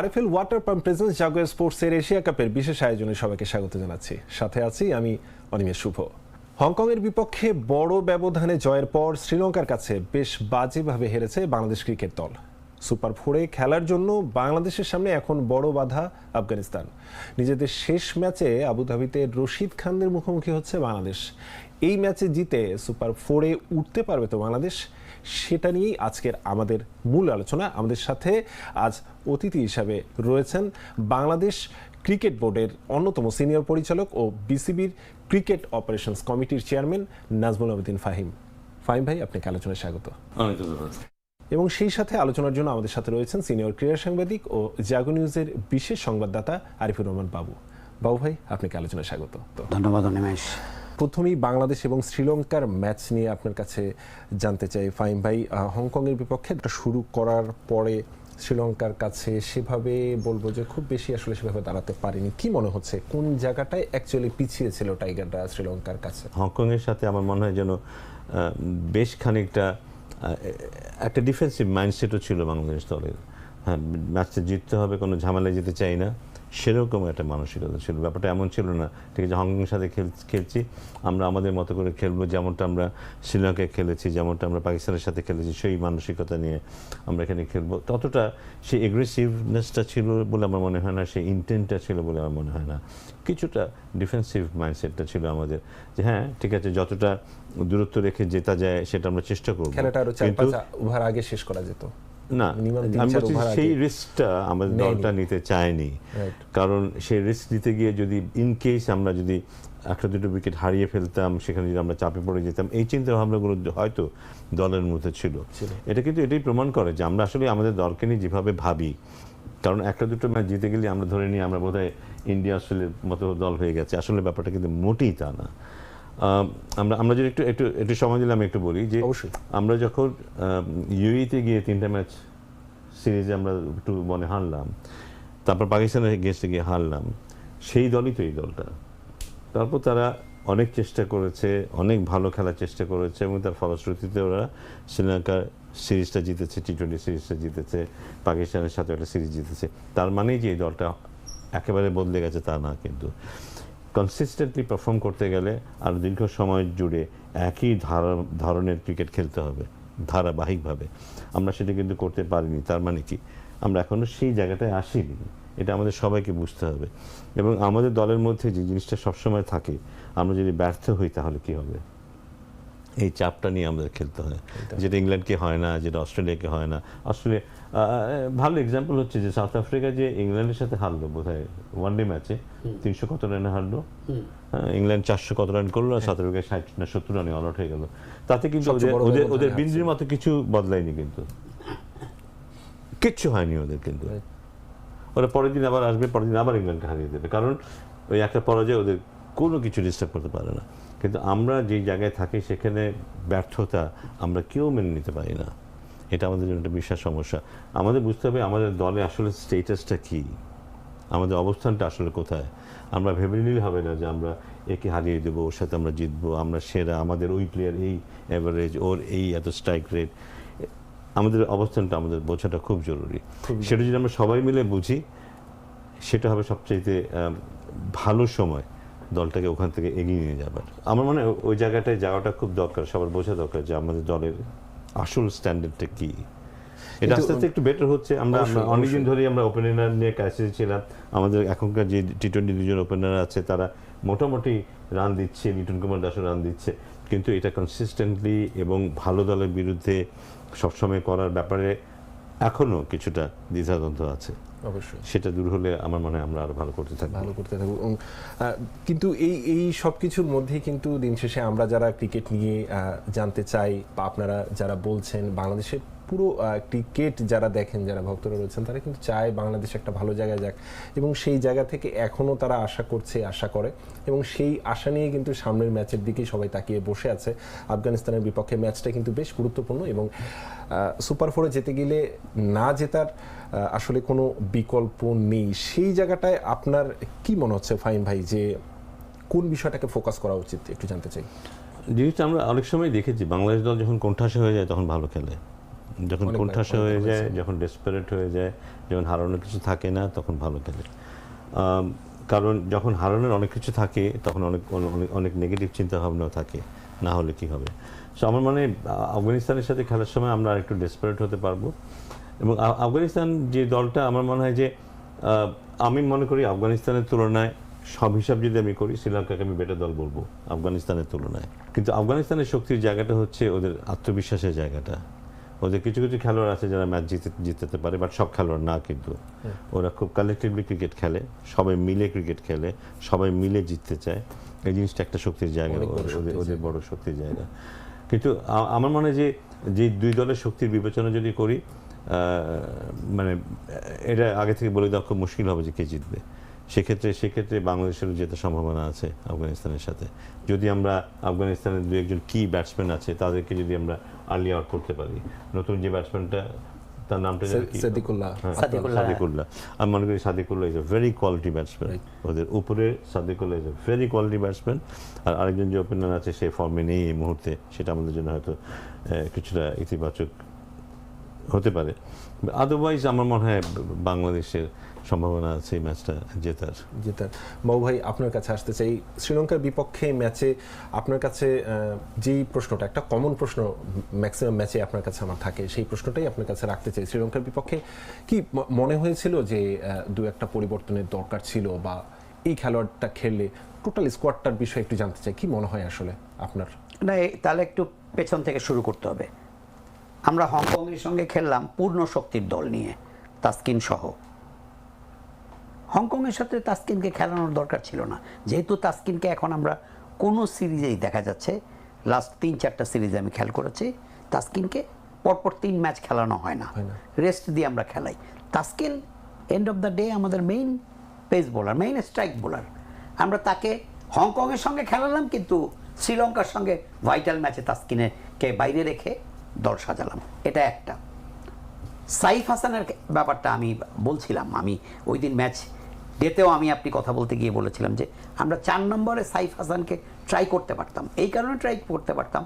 RFL water pump presence Jago স্পোর্টসের Asia কাপের বিশেষ আয়োজনে সবাইকে স্বাগত জানাচ্ছি। সাথে আছি আমি অনিমেষ শুভ। হংকংয়ের বিপক্ষে বড় ব্যবধানে জয়ের পর শ্রীলঙ্কার কাছে বেশ বাজেভাবে হেরেছে বাংলাদেশ ক্রিকেট দল। সুপার ফোরে খেলার জন্য বাংলাদেশের সামনে এখন বড় বাধা আফগানিস্তান। নিজেদের শেষ ম্যাচে আবুধাবিতে রশিদ খানদের মুখোমুখি হচ্ছে বাংলাদেশ। এই ম্যাচে জিতে সুপার ফোরে উঠতে পারবে তো বাংলাদেশ সেটা নিয়েই আজকের আমাদের মূল আলোচনা। আমাদের সাথে আজ অতিথি হিসাবে রয়েছেন বাংলাদেশ ক্রিকেট বোর্ডের অন্যতম সিনিয়র পরিচালক ও বিসিবির ক্রিকেট অপারেশনস কমিটির চেয়ারম্যান নাজমুল আবেদিন ফাহিম। ফাহিম ভাই আপনাকে আলোচনায় স্বাগত। অনেক ধন্যবাদ এবং সেই সাথে আলোচনার জন্য আমাদের সাথে রয়েছেন সিনিয়র ক্রীড়া সাংবাদিক ও জাগো নিউজের বিশেষ সংবাদদাতা আরিফুর রহমান বাবু। বাবু ভাই আপনাকে আলোচনায় স্বাগত। তো ধন্যবাদ অনিমেষ। প্রথমেই বাংলাদেশ এবং শ্রীলঙ্কার ম্যাচ নিয়ে আপনার কাছে জানতে চাই। ফাইম ভাই হংকংয়ের বিপক্ষে এটা শুরু করার পরে শ্রীলঙ্কার কাছে সেভাবে বলব যে খুব বেশি আসলে সেভাবে দাঁড়াতে পারেনি। কি মনে হচ্ছে? কোন জায়গাটায় অ্যাকচুয়ালি পিছিয়ে ছিল টাইগাররা শ্রীলঙ্কার কাছে? হংকংয়ের সাথে আমার মনে হয় যেন বেশ খানিকটা একটা ডিফেন্সিভ মাইন্ডসেটও ছিল বাংলাদেশ দলের। হ্যাঁ ম্যাচটা জিততে হবে, কোনো ঝামেলায় যেতে চাই না। সেরকম একটা মানসিকতা ছিল। ব্যাপারটা এমন ছিল না। ঠিক আছে হংকংয়ের সাথে খেল খেলছি। আমরা আমাদের মতো করে খেলব যেমনটা আমরা শ্রীলঙ্কায় খেলেছি যেমনটা আমরা পাকিস্তানের সাথে খেলেছি সেই মানসিকতা নিয়ে আমরা এখানে খেলব। ততটা সেই এগ্রেসিভনেসটা ছিল বলে আমার মনে হয় না সেই ইন্টেন্টটা ছিল বলে আমার মনে হয় না। কিছুটা ডিফেন্সিভ মাইন্ডসেটটা ছিল আমাদের যে হ্যাঁ ঠিক আছে যতটা দূরত্ব রেখে জেতা যায় সেটা আমরা চেষ্টা করব। খেলাটা আরও চার পাঁচ ওভার আগে শেষ করা যেত। না আমি বলছি সেই রিস্কটা আমাদের দলটা নিতে চায়নি কারণ সেই রিস্ক নিতে গিয়ে যদি ইন কেস আমরা যদি একটা দুটো উইকেট হারিয়ে ফেলতাম সেখানে যদি আমরা চাপে পড়ে যেতাম এই চিন্তা ভাবনাগুলো হয়তো দলের মধ্যে ছিল। এটা কিন্তু এটাই প্রমাণ করে যে আমরা আসলে আমাদের দলকে নিয়ে যেভাবে ভাবি। কারণ একটা দুটো ম্যাচ জিতে গেলে আমরা ধরে নিই আমরা বোধহয় ইন্ডিয়া অস্ট্রেলিয়ার মতো দল হয়ে গেছে। আসলে ব্যাপারটা কিন্তু মোটেই তা না। আমরা আমরা যদি একটু একটু একটু সময় দিলে আমি একটু বলি যে। আমরা যখন ইউইতে গিয়ে তিনটা ম্যাচ সিরিজে আমরা একটু মনে হারলাম তারপর পাকিস্তানের গেস্টে গিয়ে হারলাম সেই দলই তো এই দলটা। তারপর তারা অনেক চেষ্টা করেছে অনেক ভালো খেলার চেষ্টা করেছে এবং তার ফলশ্রুতিতে ওরা শ্রীলঙ্কার সিরিজটা জিতেছে টি টোয়েন্টি সিরিজটা জিতেছে পাকিস্তানের সাথে একটা সিরিজ জিতেছে। তার মানেই যে এই দলটা একেবারে বদলে গেছে তা না কিন্তু। কনসিস্টেন্টলি পারফর্ম করতে গেলে আর দীর্ঘ সময় জুড়ে একই ধারা ধরনের ক্রিকেট খেলতে হবে ধারাবাহিকভাবে। আমরা সেটা কিন্তু করতে পারিনি তার মানে কি? আমরা এখনও সেই জায়গাটায় আসিনি এটা আমাদের সবাইকে বুঝতে হবে। এবং আমাদের দলের মধ্যে যে জিনিসটা সবসময় থাকে আমরা যদি ব্যর্থ হই তাহলে কি হবে? এই চাপটা নিয়ে আমাদের খেলতে হয়। যেটা ইংল্যান্ডকে হয় না যেটা অস্ট্রেলিয়াকে হয় না। অস্ট্রেলিয়া ভালো এক্সাম্পল হচ্ছে যে সাউথ আফ্রিকা যে ইংল্যান্ডের সাথে হারলো বোধ হয় ওয়ান ডে ম্যাচে তিনশো কত রানে হারলো। হ্যাঁ, ইংল্যান্ড চারশো কত রান করল আর সাউথ আফ্রিকা ষাট না সত্তর রানে অলআউট হয়ে গেল। তাতে কিন্তু ওদের ওদের বিন্দির মতো কিছু বদলায়নি কিন্তু। কিচ্ছু হয়নি ওদের কিন্তু। ওরা পরের দিন আবার আসবে পরের দিন আবার ইংল্যান্ডকে হারিয়ে দেবে। কারণ ওই একটা পরাজয় ওদের কোনো কিছু ডিস্টার্ব করতে পারে না। কিন্তু আমরা যেই জায়গায় থাকি সেখানে ব্যর্থতা আমরা কেউ মেনে নিতে পারি না। এটা আমাদের জন্য একটা বিশাল সমস্যা। আমাদের বুঝতে হবে আমাদের দলে আসলে স্টেটাসটা কী? আমাদের অবস্থানটা আসলে কোথায়? আমরা ভেবে নিলে হবে না যে আমরা একে হারিয়ে দেবো ওর সাথে আমরা জিতবো আমরা সেরা আমাদের ওই প্লেয়ার এই অ্যাভারেজ ওর এই এত স্ট্রাইক রেট আমাদের অবস্থানটা আমাদের বোঝাটা খুব জরুরি। সেটা যদি আমরা সবাই মিলে বুঝি সেটা হবে সবচাইতে ভালো সময় দলটাকে ওখান থেকে এগিয়ে নিয়ে যাবার। আমার মনে হয় ওই জায়গাটায় যাওয়াটা খুব দরকার সবার বোঝা দরকার যে আমাদের দলের আসল স্ট্যান্ডার্ডটা কি? এটা আস্তে আস্তে একটু বেটার হচ্ছে। আমরা অনেকদিন ধরেই আমরা ওপেনার নিয়ে ক্যাশে ছিলাম। আমাদের এখনকার যে টি টোয়েন্টি দুজন ওপেনার আছে তারা মোটামুটি রান দিচ্ছে লিটন কুমার দাসও রান দিচ্ছে। কিন্তু এটা কনসিস্টেন্টলি এবং ভালো দলের বিরুদ্ধে সবসময় করার ব্যাপারে এখনও কিছুটা দ্বিধাদ্বন্দ্ব আছে। অবশ্যই। সেটা দূর হলে আমার মনে হয় আমরা আরও ভালো করতে থাকব। ভালো করতে থাকব। কিন্তু এই এই সব কিছুর মধ্যেই কিন্তু দিন শেষে আমরা যারা ক্রিকেট নিয়ে আহ, জানতে চাই বা আপনারা যারা বলছেন বাংলাদেশের পুরো ক্রিকেট যারা দেখেন, যারা ভক্তরা রয়েছেন, তারা কিন্তু চায় বাংলাদেশ একটা ভালো জায়গায় যাক। এবং সেই জায়গা থেকে এখনও তারা আশা করছে, আশা করে। এবং সেই আশা নিয়ে কিন্তু সামনের ম্যাচের দিকেই সবাই তাকিয়ে বসে আছে। আফগানিস্তানের বিপক্ষে ম্যাচটা কিন্তু বেশ গুরুত্বপূর্ণ এবং সুপার ফোরে যেতে গেলে না জেতার আসলে কোনো বিকল্প নেই। সেই জায়গাটায় আপনার কি মনে হচ্ছে ফাইন ভাই, যে কোন বিষয়টাকে ফোকাস করা উচিত? একটু জানতে চাই। জিনিসটা আমরা অনেক সময় দেখেছি, বাংলাদেশ দল যখন কোণঠাসা হয়ে যায়, তখন ভালো খেলে। যখন কোণঠাসা হয়ে যায় যখন ডেসপারেট হয়ে যায় যখন হারানোর কিছু থাকে না তখন ভালো খেলে। কারণ যখন হারানোর অনেক কিছু থাকে তখন অনেক অনেক অনেক নেগেটিভ চিন্তা ভাবনাও থাকে। না হলে কি হবে? সো আমার মনে হয়, আফগানিস্তানের সাথে খেলার সময় আমরা একটু ডেসপারেট হতে পারব। এবং আফগানিস্তান যে দলটা আমার মনে হয় যে আমি মনে করি আফগানিস্তানের তুলনায় সব হিসাব যদি আমি করি শ্রীলঙ্কাকে আমি বেটার দল বলব আফগানিস্তানের তুলনায়। কিন্তু আফগানিস্তানের শক্তির জায়গাটা হচ্ছে ওদের আত্মবিশ্বাসের জায়গাটা। ওদের কিছু কিছু খেলোয়াড় আছে যারা ম্যাচ জিতে জিতাতে পারে বাট সব খেলোয়াড় না কিন্তু। ওরা খুব কালেকটিভলি ক্রিকেট খেলে সবাই মিলে ক্রিকেট খেলে সবাই মিলে জিততে চায়। এই জিনিসটা একটা শক্তির জায়গা ওদের- বড় শক্তির জায়গা। কিন্তু আমার মনে হয় যে যে দুই দলের শক্তির বিবেচনা যদি করি মানে এটা আগে থেকে বলে দেওয়া খুব মুশকিল হবে যে কে জিতবে। সেক্ষেত্রে সেক্ষেত্রে বাংলাদেশেরও জেতার সম্ভাবনা আছে আফগানিস্তানের সাথে। যদি আমরা আফগানিস্তানের দু একজন কি ব্যাটসম্যান আছে তাদেরকে যদি আমরা আর্লি আউট করতে পারি। নতুন যে ব্যাটসম্যানটা তার নামটা যেন কি? সাদিকুল্লাহ। হ্যাঁ, সাদিকুল্লাহ। সাদিকুল্লাহ। আমি মনে করি Sediqullah is a very quality batsman ওদের উপরে Sediqullah is a very quality batsman আর আরেকজন যে ওপেনার আছে সে ফর্মে নেই এই মুহূর্তে সেটা আমাদের জন্য হয়তো আহ, কিছুটা ইতিবাচক হতে পারে। আদারওয়াইজ আমার মনে হয় বাংলাদেশের সম্ভাবনা আছে এই ম্যাচটা জেতার। জেতার। বাবু ভাই আপনার কাছে আসতে চাই শ্রীলঙ্কার বিপক্ষে ম্যাচে আপনার কাছে যেই প্রশ্নটা একটা কমন প্রশ্ন ম্যাক্সিমাম ম্যাচে আপনার কাছে আমার থাকে সেই প্রশ্নটাই আপনার কাছে রাখতে চাই। শ্রীলঙ্কার বিপক্ষে কি মনে হয়েছিল যে দু একটা পরিবর্তনের দরকার ছিল বা এই খেলোয়াড়টা খেললে টোটাল স্কোয়াডটার বিষয়ে একটু জানতে চাই কি মনে হয় আসলে আপনার? না এ- তাহলে একটু পেছন থেকে শুরু করতে হবে। আমরা হংকংয়ের সঙ্গে খেললাম পূর্ণ শক্তির দল নিয়ে তাস্কিন সহ। হংকংয়ের সাথে তাস্কিনকে খেলানোর দরকার ছিল না। যেহেতু তাস্কিনকে এখন আমরা কোনো সিরিজেই দেখা যাচ্ছে লাস্ট তিন চারটা সিরিজে আমি খেয়াল করেছি তাস্কিনকে পরপর তিন ম্যাচ খেলানো হয় না। রেস্ট দিয়ে আমরা খেলাই। Taskin end of the day আমাদের main pace bowler main strike bowler আমরা তাকে হংকংয়ের সঙ্গে খেলালাম কিন্তু শ্রীলঙ্কার সঙ্গে ভাইটাল ম্যাচে তাস্কিনেকে বাইরে রেখে দল সাজালাম। এটা একটা। সাইফ হাসানের ব্যাপারটা আমি বলছিলাম আমি ওই দিন ম্যাচ ডেতেও আমি আপনি কথা বলতে গিয়ে বলেছিলাম যে আমরা চার নম্বরে সাইফ হাসানকে ট্রাই করতে পারতাম। এই কারণে ট্রাই করতে পারতাম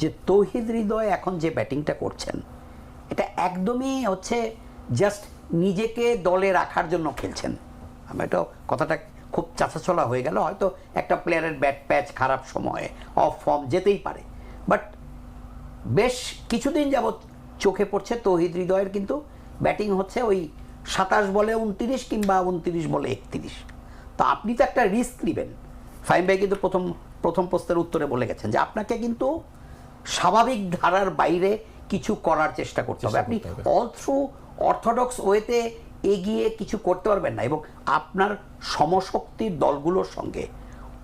যে তৌহিদ হৃদয় এখন যে ব্যাটিংটা করছেন, এটা একদমই হচ্ছে জাস্ট নিজেকে দলে রাখার জন্য খেলছেন। আমি এটা কথাটা খুব চাচাচলা হয়ে গেল, হয়তো একটা প্লেয়ারের ব্যাট প্যাচ খারাপ সময়ে অফ ফর্ম যেতেই পারে। বাট বেশ কিছুদিন যাবৎ চোখে পড়ছে তৌহিদ হৃদয়ের কিন্তু ব্যাটিং হচ্ছে ওই সাতাশ বলে উনত্রিশ কিংবা উনত্রিশ বলে একত্রিশ। তো আপনি তো একটা রিস্ক নেবেন। ফাইম ভাই কিন্তু প্রথম প্রথম প্রশ্নের উত্তরে বলে গেছেন যে আপনাকে কিন্তু স্বাভাবিক ধারার বাইরে কিছু করার চেষ্টা করতে হবে। আপনি অল থ্রু অর্থোডক্স ওয়েতে এগিয়ে কিছু করতে পারবেন না এবং আপনার সমশক্তির দলগুলোর সঙ্গে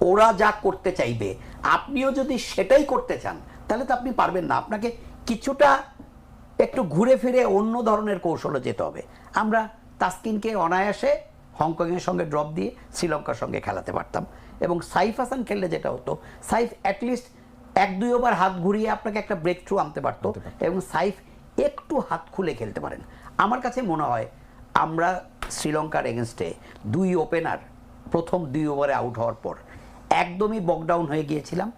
ওরা যা করতে চাইবে আপনিও যদি সেটাই করতে চান তাহলে তো আপনি পারবেন না। আপনাকে কিছুটা একটু ঘুরে ফিরে অন্য ধরনের কৌশলে যেতে হবে। আমরা তাসকিনকে অনায়াসে হংকংয়ের সঙ্গে ড্রপ দিয়ে শ্রীলঙ্কার সঙ্গে খেলাতে পারতাম এবং সাইফ হাসান খেললে যেটা হতো সাইফ অ্যাটলিস্ট এক দুই ওভার হাত ঘুরিয়ে আপনাকে একটা ব্রেক থ্রু আনতে পারতো। এবং সাইফ একটু হাত খুলে খেলতে পারেন। আমার কাছে মনে হয় আমরা শ্রীলঙ্কার এগেনস্টে দুই ওপেনার প্রথম দুই ওভারে আউট হওয়ার পর একদমই বকডাউন হয়ে গিয়েছিলাম।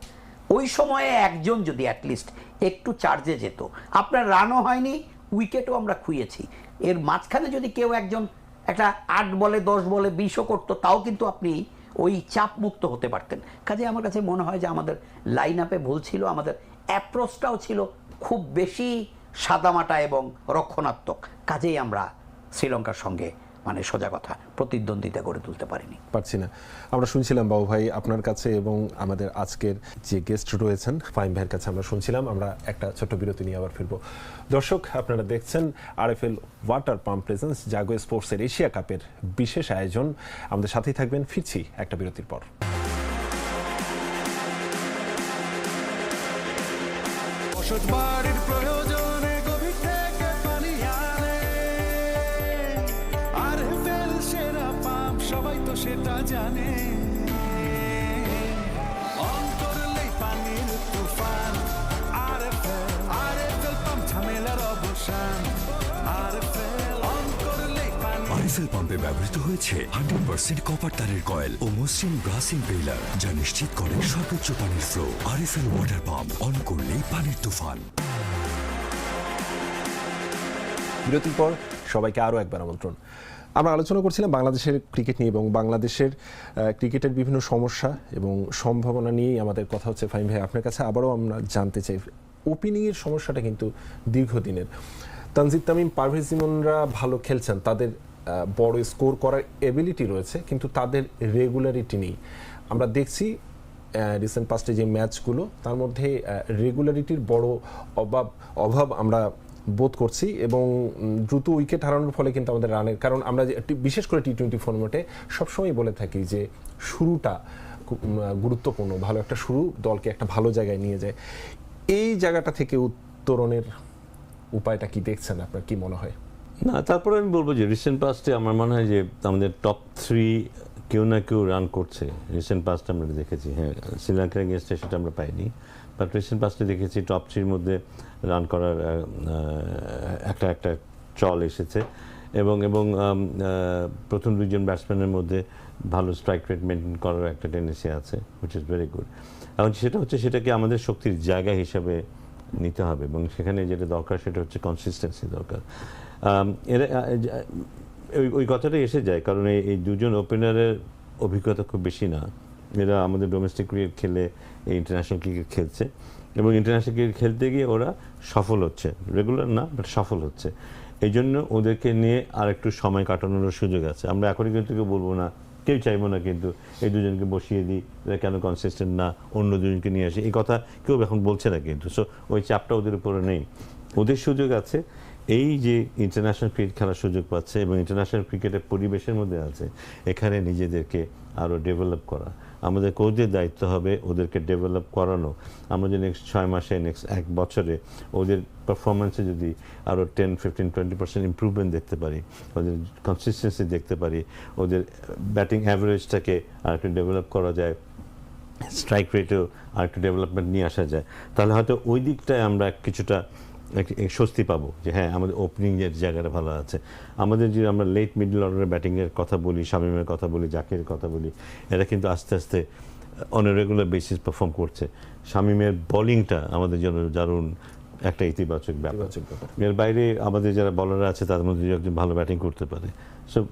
ওই সময়ে একজন যদি অ্যাটলিস্ট একটু চার্জে যেত, আপনার রানও হয়নি উইকেটও আমরা খুঁয়েছি এর মাঝখানে যদি কেউ একজন একটা আট বলে, দশ বলে বিশও করতো, তাও কিন্তু আপনি ওই চাপ মুক্ত হতে পারতেন। কাজে আমার কাছে মনে হয় যে আমাদের লাইন আপে ভুল ছিল, আমাদের অ্যাপ্রোচটাও ছিল খুব বেশি সাদামাটা এবং রক্ষণাত্মক। কাজেই আমরা শ্রীলঙ্কার সঙ্গে মানে সোজা কথা প্রতিদ্বন্দ্বিতা গড়ে তুলতে পারিনি। পারছি না। আমরা শুনছিলাম বাবু ভাই আপনার কাছে এবং আমাদের আজকের যে গেস্ট রয়েছেন ফাইম ভাইয়ের কাছে আমরা শুনছিলাম। আমরা একটা ছোট্ট বিরতি নিয়ে আবার ফিরবো। দর্শক আপনারা দেখছেন RFL water pump presence Jago স্পোর্টসের এশিয়া কাপের বিশেষ আয়োজন। আমাদের সাথেই থাকবেন ফিরছি একটা বিরতির পর। প্রয়োজনে সেটা জানে। অন করলেই পানির তুফান আর আর ফেল পাম্প ঝামেলার অবসান আর ফেল অন করলেই পানি আরএফএল পাম্পে ব্যবহৃত হয়েছে হান্ড্রেড পার্সেন্ট কপার তারের কয়েল ও মসৃণ ব্রাস ইম্পেলার যা নিশ্চিত করে সর্বোচ্চ পানির flow RFL water pump on করলেই পানির তুফান। বিরতির পর সবাইকে আরও একবার আমন্ত্রণ। আমরা আলোচনা করছিলাম বাংলাদেশের ক্রিকেট নিয়ে এবং বাংলাদেশের ক্রিকেটের বিভিন্ন সমস্যা এবং সম্ভাবনা নিয়েই আমাদের কথা হচ্ছে। ফাইম ভাই, আপনার কাছে আবারও আমরা জানতে চাই ওপেনিংয়ের সমস্যাটা কিন্তু দীর্ঘদিনের। তানজিদ তামিম, পারভেজ ইমনরা ভালো খেলছেন, তাদের বড় স্কোর করার এবিলিটি রয়েছে, কিন্তু তাদের রেগুলারিটি নেই। আমরা দেখছি রিসেন্ট পাস্টে যে ম্যাচগুলো তার মধ্যে রেগুলারিটির বড় অভাব অভাব আমরা বোধ করছি এবং দ্রুত উইকেট হারানোর ফলে কিন্তু আমাদের রানের, কারণ আমরা যে বিশেষ করে টি টোয়েন্টি ফর্মেটে সবসময় বলে থাকি যে শুরুটা গুরুত্বপূর্ণ, ভালো একটা শুরু, দলকে একটা ভালো জায়গায় নিয়ে যায়। এই জায়গাটা থেকে উত্তরণের উপায়টা কি দেখছেন আপনার, কি মনে হয়? না, তারপরে আমি বলব যে রিসেন্ট পাস্টে আমার মনে হয় যে আমাদের টপ থ্রি কেউ না কেউ রান করছে। রিসেন্ট পাস্ট আমরা দেখেছি হ্যাঁ শ্রীলঙ্কার এগেনস্টে সেটা আমরা পাইনি। বাট রিসেন্ট পাস্টে দেখেছি টপ থ্রির মধ্যে রান করার একটা একটা চল এসেছে। এবং এবং প্রথম দুইজন ব্যাটসম্যানের মধ্যে ভালো স্ট্রাইক রেট মেনটেন করার একটা টেন্ডেন্সি আছে উইচ ইজ ভেরি গুড এবং সেটা হচ্ছে সেটাকে আমাদের শক্তির জায়গা হিসাবে নিতে হবে। এবং সেখানে যেটা দরকার সেটা হচ্ছে কনসিস্টেন্সি দরকার। এরা ওই ওই কথাটাই এসে যায়, কারণ এই দুজন ওপেনারের অভিজ্ঞতা খুব বেশি না। এরা আমাদের ডোমেস্টিক ক্রিকেট খেলে ইন্টারন্যাশনাল ক্রিকেট খেলছে এবং ইন্টারন্যাশনাল ক্রিকেট খেলতে গিয়ে ওরা সফল হচ্ছে। রেগুলার না বাট সফল হচ্ছে। এই জন্য ওদেরকে নিয়ে আর একটু সময় কাটানোর সুযোগ আছে। আমরা এখনই কিন্তু বলব না, কেউ চাইব না কিন্তু এই দুজনকে বসিয়ে দিই, এরা কেন কনসিস্টেন্ট না, অন্য দুজনকে নিয়ে আসি। এই কথা কেউ এখন বলছে না কিন্তু। সো ওই চাপটা ওদের উপরে নেই। ওদের সুযোগ আছে এই যে ইন্টারন্যাশনাল ক্রিকেট খেলার সুযোগ পাচ্ছে এবং ইন্টারন্যাশনাল ক্রিকেটের পরিবেশের মধ্যে আছে, এখানে নিজেদেরকে আরও ডেভেলপ করা। আমাদের কোচদের দায়িত্ব হবে ওদেরকে ডেভেলপ করানো। আমরা যে নেক্সট ছয় মাসে নেক্সট এক বছরে ওদের পারফরমেন্সে যদি আরও ten fifteen twenty percent improvement দেখতে পারি, ওদের কনসিস্টেন্সি দেখতে পারি, ওদের ব্যাটিং অ্যাভারেজটাকে আর একটু ডেভেলপ করা যায় স্ট্রাইক রেটেও আর একটু ডেভেলপমেন্ট নিয়ে আসা যায়, তাহলে হয়তো ওই দিকটায় আমরা কিছুটা স্বস্তি পাবো যে হ্যাঁ আমাদের ওপেনিং এর জায়গাটা ভালো আছে। আমাদের যে আমরা লেট মিডল অর্ডারের ব্যাটিংয়ের কথা বলি শামীমের কথা বলি জাকিরের কথা বলি এরা কিন্তু আস্তে আস্তে অন রেগুলার বেসিস পারফর্ম করছে। শামীমের বোলিংটা আমাদের জন্য দারুণ একটা ইতিবাচক ব্যাপার। এর বাইরে আমাদের যারা বলার আছে তাদের মধ্যে একজন ভালো ব্যাটিং করতে পারে। সো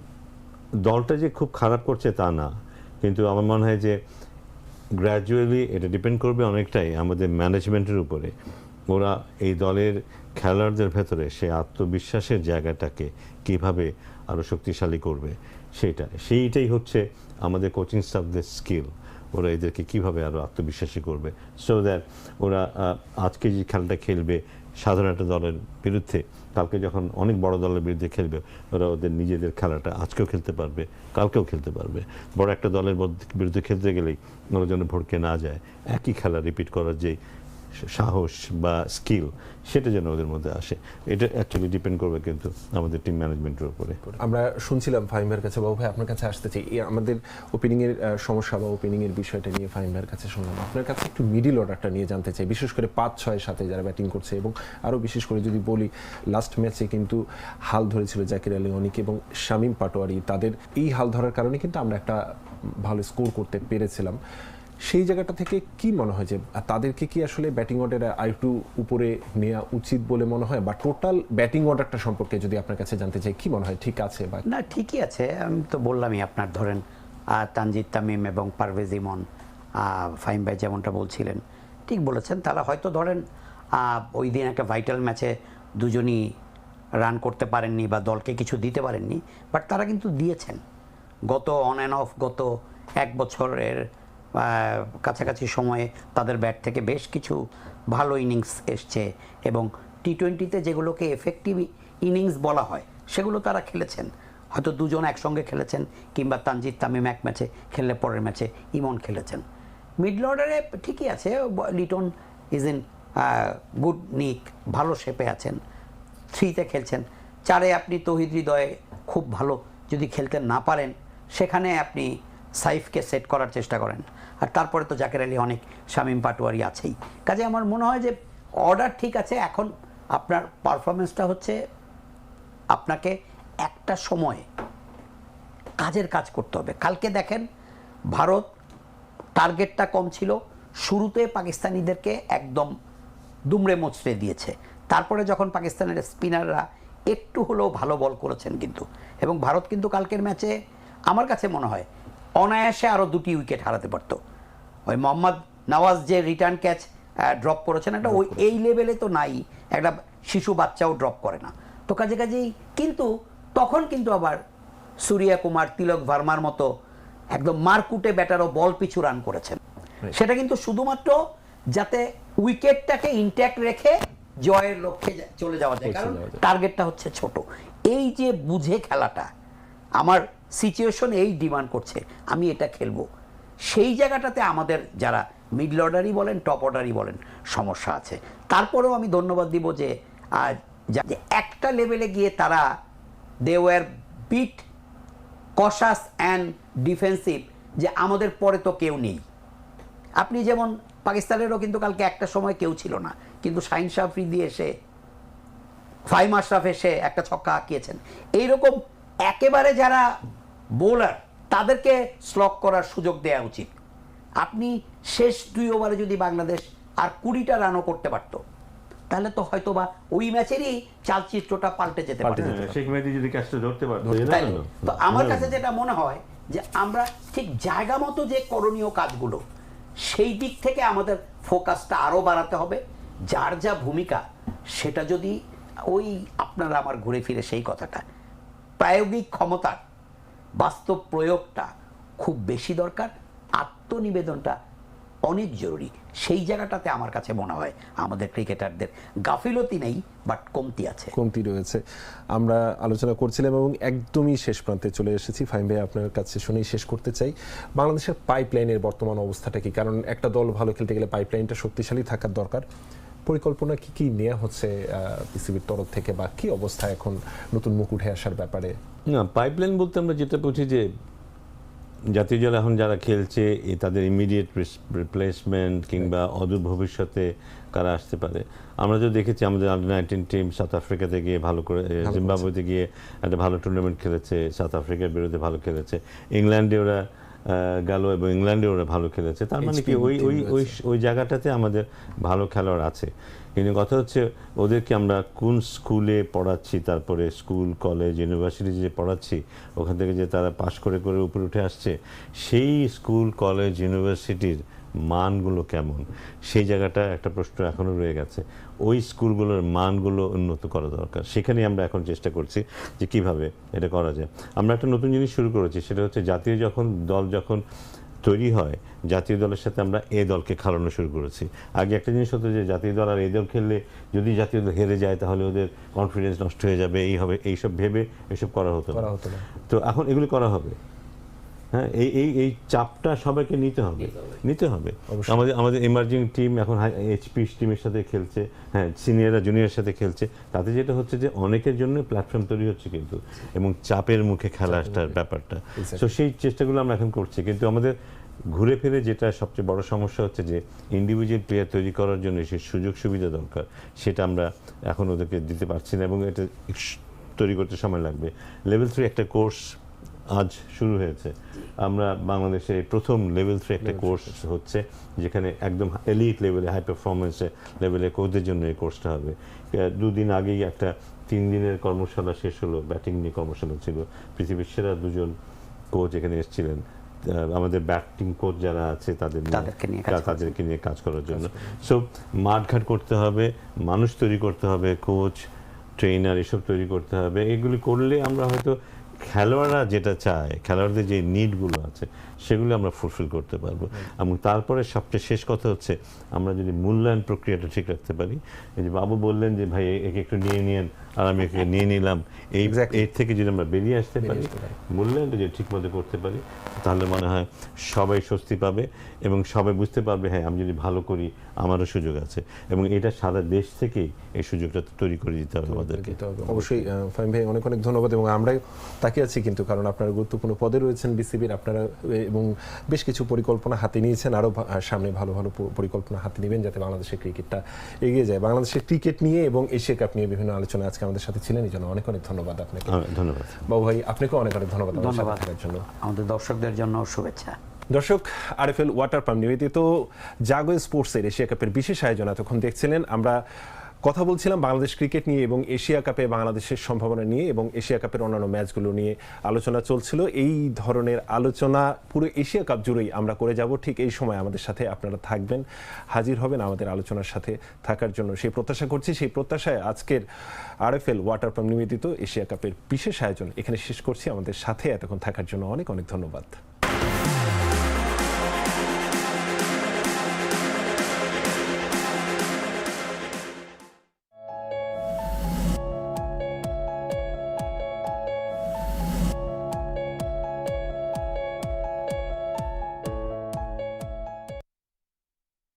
দলটা যে খুব খারাপ করছে তা না। কিন্তু আমার মনে হয় যে গ্র্যাজুয়ালি এটা ডিপেন্ড করবে অনেকটাই আমাদের ম্যানেজমেন্টের উপরে। ওরা এই দলের খেলোয়াড়দের ভেতরে সে আত্মবিশ্বাসের জায়গাটাকে কীভাবে আরও শক্তিশালী করবে সেটা সেইটাই হচ্ছে আমাদের কোচিং স্টাফদের স্কিল ওরা এদেরকে কীভাবে আরও আত্মবিশ্বাসী করবে? সো দ্যাট ওরা আজকে যে খেলাটা খেলবে সাধারণ একটা দলের বিরুদ্ধে, কালকে যখন অনেক বড় দলের বিরুদ্ধে খেলবে, ওরা ওদের নিজেদের খেলাটা আজকেও খেলতে পারবে, কালকেও খেলতে পারবে। বড় একটা দলের বিরুদ্ধে খেলতে গেলেই ওরা যেন ভড়কে না যায়, একই খেলা রিপিট করার যে সাহস বা স্কিল সেটা যেন ওদের মধ্যে আসে। এটা অ্যাকচুয়ালি ডিপেন্ড করবে কিন্তু আমাদের টিম ম্যানেজমেন্টের উপরে। আমরা শুনছিলাম ফাহিমের কাছে, বাবু ভাই আপনার কাছে আসতে চাই। আমাদের ওপেনিং এর সমস্যা বা ওপেনিং এর বিষয়টা নিয়ে ফাহিম কাছে শুনলাম। আপনার কাছে একটু মিডিল অর্ডারটা নিয়ে জানতে চাই, বিশেষ করে পাঁচ ছয়ের সাথে যারা ব্যাটিং করছে এবং আরও বিশেষ করে যদি বলি লাস্ট ম্যাচে কিন্তু হাল ধরেছিল জাকির আলী অনিক এবং শামীম পাটোয়ারি। তাদের এই হাল ধরার কারণে কিন্তু আমরা একটা ভালো স্কোর করতে পেরেছিলাম। সেই জায়গাটা থেকে কি মনে হয় যে তাদেরকে কি আসলে ব্যাটিং অর্ডার আরেকটু উপরে নেওয়া উচিত বলে মনে হয়? বা টোটাল ব্যাটিং অর্ডারটা সম্পর্কে যদি আপনার কাছে জানতে চাই, কি মনে হয়? ঠিক আছে বা না, ঠিকই আছে। আমি তো বললামই আপনার ধরেন তানজিদ তামিম এবং পারভেজ ইমন ফাহিম ভাই যেমনটা বলছিলেন, ঠিক বলেছেন। তারা হয়তো ধরেন ওই দিন একটা ভাইটাল ম্যাচে দুজনই রান করতে পারেননি বা দলকে কিছু দিতে পারেননি বাট তারা কিন্তু দিয়েছেন। গত অন অ্যান্ড অফ গত এক বছরের কাছাকাছি সময়ে তাদের ব্যাট থেকে বেশ কিছু ভালো ইনিংস এসছে এবং টি টোয়েন্টিতে যেগুলোকে এফেক্টিভ ইনিংস বলা হয়, সেগুলো তারা খেলেছেন। হয়তো দুজন একসঙ্গে খেলেছেন কিংবা তানজিদ তামিম এক ম্যাচে খেললে পরের ম্যাচে ইমন খেলেছেন। মিডল অর্ডারে ঠিকই আছে, লিটন ইজ ইন গুড নিক ভালো শেপে আছেন। থ্রিতে খেলছেন। চারে আপনি তহিদ হৃদয়ে খুব ভালো যদি খেলতে না পারেন, সেখানে আপনি সাইফকে সেট করার চেষ্টা করেন। আর তারপরে তো জাকের আলী অনেক শামীম পাটোয়ারি আছেই। কাজে আমার মনে হয় যে অর্ডার ঠিক আছে, এখন আপনার পারফরমেন্সটা হচ্ছে আপনাকে একটা সময়ে কাজের কাজ করতে হবে। কালকে দেখেন ভারত টার্গেটটা কম ছিল, শুরুতে পাকিস্তানিদেরকে একদম দুমড়ে মোচড়ে দিয়েছে। তারপরে যখন পাকিস্তানের স্পিনাররা একটু হলেও ভালো বল করেছেন কিন্তু। এবং ভারত কিন্তু কালকের ম্যাচে আমার কাছে মনে হয় অনায়াসে আরও দুটি উইকেট হারাতে পারতো। ওই মোহাম্মদ নওয়াজ যে রিটার্ন ক্যাচ ড্রপ করেছেন একটা ওই এই লেভেলে তো নাই। একটা শিশু বাচ্চাও ড্রপ করে না। তো কাজে কাজেই কিন্তু তখন কিন্তু আবার সূর্যা কুমার তিলক ভার্মার মতো একদম মারকুটে ব্যাটারও বল পিছু রান করেছেন। সেটা কিন্তু শুধুমাত্র যাতে উইকেটটাকে ইনট্যাক্ট রেখে জয়ের লক্ষ্যে চলে যাওয়া যায়। কারণ টার্গেটটা হচ্ছে ছোট। এই যে বুঝে খেলাটা আমার সিচুয়েশন এই ডিমান্ড করছে আমি এটা খেলব। সেই জায়গাটাতে আমাদের যারা মিডল অর্ডারই বলেন টপ অর্ডারই বলেন সমস্যা আছে। তারপরেও আমি ধন্যবাদ দিব যে আহ, যা- একটা লেভেলে গিয়ে তারা they were bit cautious and defensive যে আমাদের পরে তো কেউ নেই। আপনি যেমন পাকিস্তানেরও কিন্তু কালকে একটা সময় কেউ ছিল না কিন্তু শাহিন শাহ আফ্রিদি এসে ফাইম আশরাফ এসে একটা ছক্কা আঁকিয়েছেন। এইরকম একেবারে যারা বোলার তাদেরকে স্লক করার সুযোগ দেওয়া উচিত। আপনি শেষ দুই ওভারে যদি বাংলাদেশ আর কুড়িটা রানও করতে পারতো তাহলে তো হয়তো বা ওই ম্যাচেরই চালচিত্রটা পাল্টে যেতে পারত। শেখ মেহেদি যদি ক্যাচটা ধরতে পারতো তো আমার কাছে যেটা মনে হয় যে আমরা ঠিক জায়গা মতো যে করণীয় কাজগুলো সেই দিক থেকে আমাদের ফোকাসটা আরও বাড়াতে হবে। যার যা ভূমিকা সেটা যদি ওই আপনারা আমার ঘুরে ফিরে সেই কথাটা। প্রায়োগিক ক্ষমতার বাস্তব প্রয়োগটা খুব বেশি দরকার, আত্মনিবেদনটা অনেক জরুরি। সেই জায়গাটাতে আমার কাছে মনে হয় আমাদের ক্রিকেটারদের গাফিলতি নেই, বাট কমতি আছে। কমতি রয়েছে। আমরা আলোচনা করছিলাম এবং একদমই শেষ প্রান্তে চলে এসেছি। ফাইম ভাই, আপনার কাছে শুনেই শেষ করতে চাই। বাংলাদেশের পাইপলাইনের বর্তমান অবস্থাটা কি? কারণ একটা দল ভালো খেলতে গেলে পাইপলাইনটা শক্তিশালী থাকার দরকার। পরিকল্পনা কি কি নেওয়া হচ্ছে পিসিবির তরফ থেকে? বা কি অবস্থা এখন নতুন মুখ উঠে আসার ব্যাপারে? না পাইপলাইন বলতে আমরা যেটা বুঝি যে জাতীয় জল এখন যারা খেলছে এ তাদের ইমিডিয়েট রিপ্লেসমেন্ট কিংবা অদূর ভবিষ্যতে কারা আসতে পারে। আমরা তো দেখেছি আমাদের আন্ডার নাইনটিন টিম সাউথ আফ্রিকাতে গিয়ে ভালো করে জিম্বাবুয়েতে গিয়ে একটা ভালো টুর্নামেন্ট খেলেছে সাউথ আফ্রিকার বিরুদ্ধে ভালো খেলেছে। ইংল্যান্ডে ওরা গেল এবং ইংল্যান্ডে ওরা ভালো খেলেছে। তার মানে কি ওই ওই ওই ওই জায়গাটাতে আমাদের ভালো খেলোয়াড় আছে। কিন্তু কথা হচ্ছে ওদেরকে আমরা কোন স্কুলে পড়াচ্ছি তারপরে স্কুল কলেজ ইউনিভার্সিটি যে পড়াচ্ছি ওখান থেকে যে তারা পাশ করে করে উপরে উঠে আসছে সেই স্কুল কলেজ ইউনিভার্সিটির মানগুলো কেমন? সেই জায়গাটা একটা প্রশ্ন এখনও রয়ে গেছে। ওই স্কুলগুলোর মানগুলো উন্নত করা দরকার। সেখানেই আমরা এখন চেষ্টা করছি যে কীভাবে এটা করা যায়। আমরা একটা নতুন জিনিস শুরু করেছি সেটা হচ্ছে জাতীয় যখন দল যখন তৈরি হয় জাতীয় দলের সাথে আমরা এ দলকে খেলানো শুরু করেছি। আগে একটা জিনিস হতো যে জাতীয় দল আর এ দল খেললে যদি জাতীয় দল হেরে যায় তাহলে ওদের কনফিডেন্স নষ্ট হয়ে যাবে এই হবে এইসব ভেবে এসব করা হতো করা হতো না। তো এখন এগুলি করা হবে। হ্যাঁ এই এই এই চাপটা সবাইকে নিতে হবে। নিতে হবে। আমাদের আমাদের এমার্জিং টিম এখন এইচপি টিমের সাথে খেলছে হ্যাঁ সিনিয়ররা জুনিয়রের সাথে খেলছে। তাতে যেটা হচ্ছে যে অনেকের জন্য প্ল্যাটফর্ম তৈরি হচ্ছে কিন্তু এবং চাপের মুখে খেলাটার ব্যাপারটা। তো সেই চেষ্টাগুলো আমরা এখন করছি। কিন্তু আমাদের ঘুরে ফিরে যেটা সবচেয়ে বড় সমস্যা হচ্ছে যে ইন্ডিভিজুয়াল প্লেয়ার তৈরি করার জন্য সেই সুযোগ সুবিধা দরকার সেটা আমরা এখন ওদেরকে দিতে পারছি না এবং এটা তৈরি করতে সময় লাগবে। লেভেল থ্রি একটা কোর্স আজ শুরু হয়েছে। আমরা বাংলাদেশে প্রথম লেভেল থ্রি একটা কোর্স হচ্ছে যেখানে একদম এলিট লেভেলে হাই পারফরমেন্সে লেভেলে কোচদের জন্য এই কোর্সটা হবে। দুদিন আগেই একটা তিন দিনের কর্মশালা শেষ হলো ব্যাটিং নিয়ে কর্মশালা ছিল। পৃথিবীর সেরা দুজন কোচ এখানে এসেছিলেন। আমাদের ব্যাটিং কোচ যারা আছে তাদের নিয়ে- তাদেরকে নিয়ে কাজ তাদেরকে নিয়ে কাজ করার জন্য। সো মাঠঘাট করতে হবে মানুষ তৈরি করতে হবে কোচ ট্রেনার এসব তৈরি করতে হবে। এগুলি করলে আমরা হয়তো খেলোয়াড়রা যেটা চায় খেলোয়াড়দের যে নিডগুলো আছে সেগুলো আমরা ফুলফিল করতে পারব। এবং তারপরে সবচেয়ে শেষ কথা হচ্ছে আমরা যদি মূল্যায়ন প্রক্রিয়াটা ঠিক রাখতে পারি এই যে বাবু বললেন যে ভাই একে একটু নিয়ে নিয়েন আর আমি একে নিয়ে নিলাম। এই এর থেকে যদি আমরা বেরিয়ে আসতে পারি। মূল্যায়নটা যদি ঠিকমতো করতে পারি তাহলে মনে হয় সবাই স্বস্তি পাবে এবং সবাই বুঝতে পারবে হ্যাঁ আমি যদি ভালো করি আমারও সুযোগ আছে। এবং এটা সারা দেশ থেকেই এই সুযোগটা তৈরি করে দিতে হবে আমাদেরকে। অবশ্যই ফাহিম ভাই অনেক অনেক ধন্যবাদ এবং আমরাই তাকিয়ে আছি কিন্তু কারণ আপনারা গুরুত্বপূর্ণ পদে রয়েছেন বিসিবির আপনারা এবং বেশ কিছু পরিকল্পনা হাতে নিয়েছেন। আরও সামনে ভালো ভালো পরিকল্পনা হাতে নেবেন যাতে বাংলাদেশের ক্রিকেটটা এগিয়ে যায়। বাংলাদেশের ক্রিকেট নিয়ে এবং এশিয়া কাপ নিয়ে বিভিন্ন আলোচনা আজকে আমাদের সাথে ছিলেন। এই জন্য অনেক অনেক ধন্যবাদ আপনাকে। ধন্যবাদ। বাবু ভাই আপনাকেও অনেক অনেক ধন্যবাদ ধন্যবাদ। থাকার জন্য। আমাদের দর্শকদের জন্য শুভেচ্ছা। দর্শক আরএফএল ওয়াটার পাম্প নিবেদিত জাগো স্পোর্টসের এশিয়া কাপের বিশেষ আয়োজন এতক্ষণ দেখছিলেন। আমরা কথা বলছিলাম বাংলাদেশ ক্রিকেট নিয়ে এবং এশিয়া কাপে বাংলাদেশের সম্ভাবনা নিয়ে এবং এশিয়া কাপের অন্যান্য ম্যাচগুলো নিয়ে আলোচনা চলছিল। এই ধরনের আলোচনা পুরো এশিয়া কাপ জুড়েই আমরা করে যাব। ঠিক এই সময় আমাদের সাথে আপনারা থাকবেন, হাজির হবেন আমাদের আলোচনার সাথে থাকার জন্য। সেই প্রত্যাশা করছি, সেই প্রত্যাশায় আজকের আরএফএল ওয়াটার পাম্প নিবেদিত এশিয়া কাপের বিশেষ আয়োজন এখানে শেষ করছি। আমাদের সাথে এতক্ষণ থাকার জন্য অনেক অনেক ধন্যবাদ।